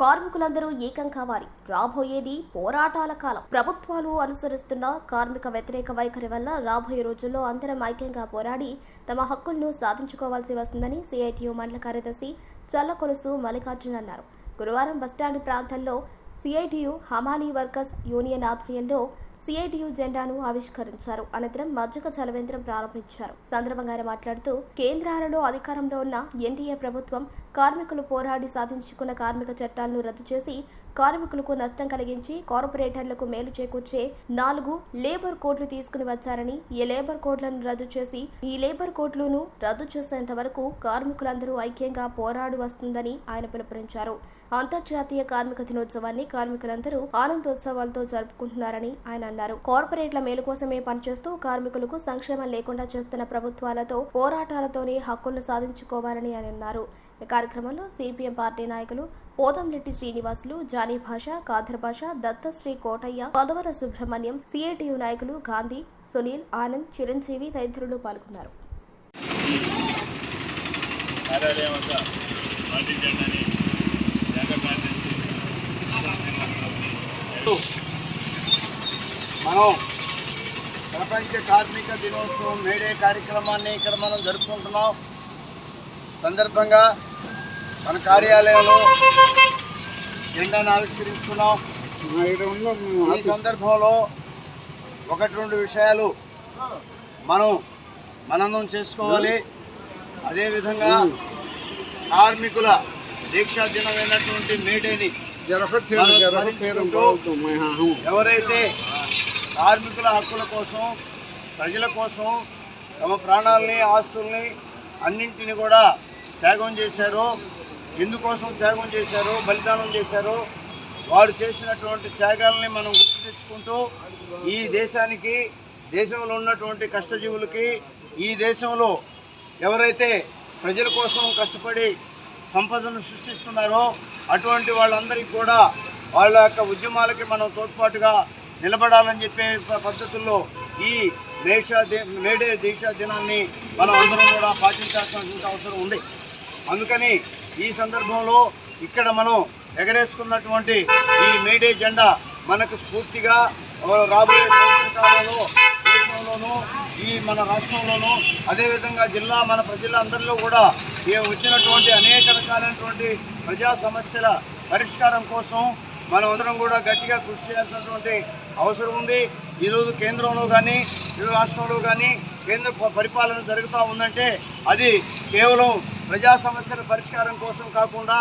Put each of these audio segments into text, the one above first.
కార్మికులందరూ ఏకం కావాలి. రాబోయేది పోరాటాల కాలం. ప్రభుత్వాలు అనుసరిస్తున్న కార్మిక వ్యతిరేక వైఖరి వల్ల రాబోయే రోజుల్లో అందరం ఐక్యంగా పోరాడి తమ హక్కులను సాధించుకోవాల్సి వస్తుందని సిఐటియు మండల కార్యదర్శి చల్లకొలుసు మల్లికార్జున్ అన్నారు. గురువారం బస్టాండ్ ప్రాంతంలో సిఐటియు హమాలీ వర్కర్స్ యూనియన్ ఆధ్వర్యంలో సిఐటియు జెండాను ఆవిష్కరించారు. అనంతరం మజ్జక చలవేంద్రం ప్రారంభించారు. సందర్భంగా ఆయన మాట్లాడుతూ కేంద్రాలలో అధికారంలో ఉన్న ఎన్డీఏ ప్రభుత్వం కార్మికులు పోరాడి సాధించుకున్న కార్మిక చట్టాలను రద్దు చేసి కార్మికులకు నష్టం కలిగించి కార్పొరేటర్లకు మేలు చేకూర్చే నాలుగు లేబర్ కోడ్లు తీసుకుని వచ్చారని ఈ లేబర్ కోడ్లను రద్దు చేసి ఈ లేబర్ కోడ్లను రద్దు చేసేంత వరకు కార్మికులందరూ ఐక్యంగా పోరాడు వస్తుందని ఆయన పిలుపునిచ్చారు. అంతర్జాతీయ కార్మిక దినోత్సవాన్ని కార్మికులందరూ ఆనందోత్సవాలతో జరుపుకుంటున్నారని ఆయన అన్నారు. కార్పొరేట్ల మేలు కోసమే పనిచేస్తూ కార్మికులకు సంక్షేమం లేకుండా చేస్తున్న ప్రభుత్వాలతో పోరాటాలతోనే హక్కులను సాధించుకోవాలని ఆయన అన్నారు. ఈ కార్యక్రమంలో సిపిఎం పార్టీ నాయకులు పోతంరెడ్డి శ్రీనివాసులు జానీ భాష కాదర్ భాష దత్తశ్రీ కోటయ్య పదవర సుబ్రహ్మణ్యం సిఐటియు నాయకులు గాంధీ సునీల్ ఆనంద్ చిరంజీవి తదితరులు పాల్గొన్నారు. కార్యాలయం వద్ద పార్టీ జెండాని మనం ప్రపంచ కార్మిక దినోత్సవం మేడే కార్యక్రమాన్ని ఇక్కడ మనం జరుపుకుంటున్నాం. సందర్భంగా మన కార్యాలయంలో జెండాను ఆవిష్కరించుకున్నాం. ఈ సందర్భంలో ఒకటి రెండు విషయాలు మనం మననం చేసుకోవాలి. అదేవిధంగా కార్మికుల దీక్షా దినమైనటువంటి మేడేని ఎవరైతే కార్మికుల హక్కుల కోసం ప్రజల కోసం తమ ప్రాణాలని ఆస్తుల్ని అన్నింటిని కూడా త్యాగం చేశారో ఎందుకోసం త్యాగం చేశారో బలిదానం చేశారో వారు చేసినటువంటి త్యాగాలని మనం గుర్తు తెచ్చుకుంటూ ఈ దేశానికి దేశంలో ఉన్నటువంటి కష్టజీవులకి ఈ దేశంలో ఎవరైతే ప్రజల కోసం కష్టపడి సంపదను సృష్టిస్తున్నారో అటువంటి వాళ్ళందరికీ కూడా వాళ్ళ యొక్క ఉద్యమాలకి మనం తోడ్పాటుగా నిలబడాలని చెప్పే పద్ధతుల్లో ఈ దేశ దే- మేడే దేశ దినాన్ని మనం అందరం కూడా పాటించాల్సినటువంటి అవసరం ఉంది. అందుకని ఈ సందర్భంలో ఇక్కడ మనం ఎగరేసుకున్నటువంటి ఈ మేడే జెండా మనకు స్ఫూర్తిగా రాబోయే సంవత్సర కాలంలో దేశంలోనూ ఈ మన రాష్ట్రంలోనూ అదేవిధంగా జిల్లా మన ప్రజలందరిలో కూడా ఏ వచ్చినటువంటి అనేక రకాలైనటువంటి ప్రజా సమస్యల పరిష్కారం కోసం మనం అందరం కూడా గట్టిగా కృషి చేయాల్సినటువంటి అవసరం ఉంది. ఈరోజు కేంద్రంలో కానీ ఇరు రాష్ట్రంలో కానీ కేంద్ర పరిపాలన జరుగుతూ ఉందంటే అది కేవలం ప్రజా సమస్యల పరిష్కారం కోసం కాకుండా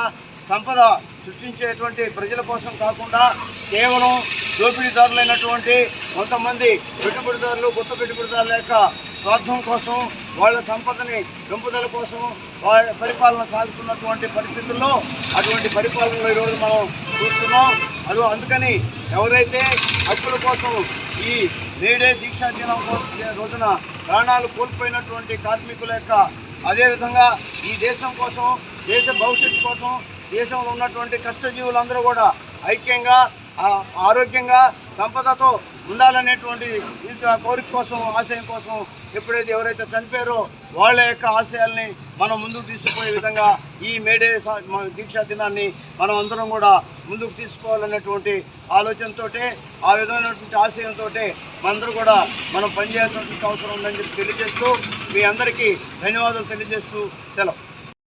సంపద సృష్టించేటువంటి ప్రజల కోసం కాకుండా కేవలం దోపిడీదారులైనటువంటి కొంతమంది పెట్టుబడిదారులు కొత్త పెట్టుబడిదారుల యొక్క స్వార్థం కోసం వాళ్ళ సంపదని పెంపుదల కోసం వాళ్ళ పరిపాలన సాగుతున్నటువంటి పరిస్థితుల్లో అటువంటి పరిపాలనలో ఈరోజు మనం చూస్తున్నాం. అది అందుకని ఎవరైతే హక్కుల కోసం ఈ నేడే దీక్షా దినం కోసం రోజున ప్రాణాలు కోల్పోయినటువంటి కార్మికుల యొక్క అదేవిధంగా ఈ దేశం కోసం దేశ భవిష్యత్తు కోసం దేశంలో ఉన్నటువంటి కష్టజీవులందరూ కూడా ఐక్యంగా ఆరోగ్యంగా సంపదతో ఉండాలనేటువంటి కోరిక కోసం ఆశయం కోసం ఎప్పుడైతే ఎవరైతే చనిపోయారో వాళ్ళ యొక్క ఆశయాల్ని మనం ముందుకు తీసుకుపోయే విధంగా ఈ మేడే సా- మన దీక్షా దినాన్ని మనం అందరం కూడా ముందుకు తీసుకోవాలనేటువంటి ఆలోచనతోటే ఆ విధమైనటువంటి ఆశయంతో మనందరూ కూడా మనం పనిచేయాల్సినటువంటి అవసరం ఉందని చెప్పి తెలియజేస్తూ మీ అందరికీ ధన్యవాదాలు తెలియజేస్తూ సెలవు.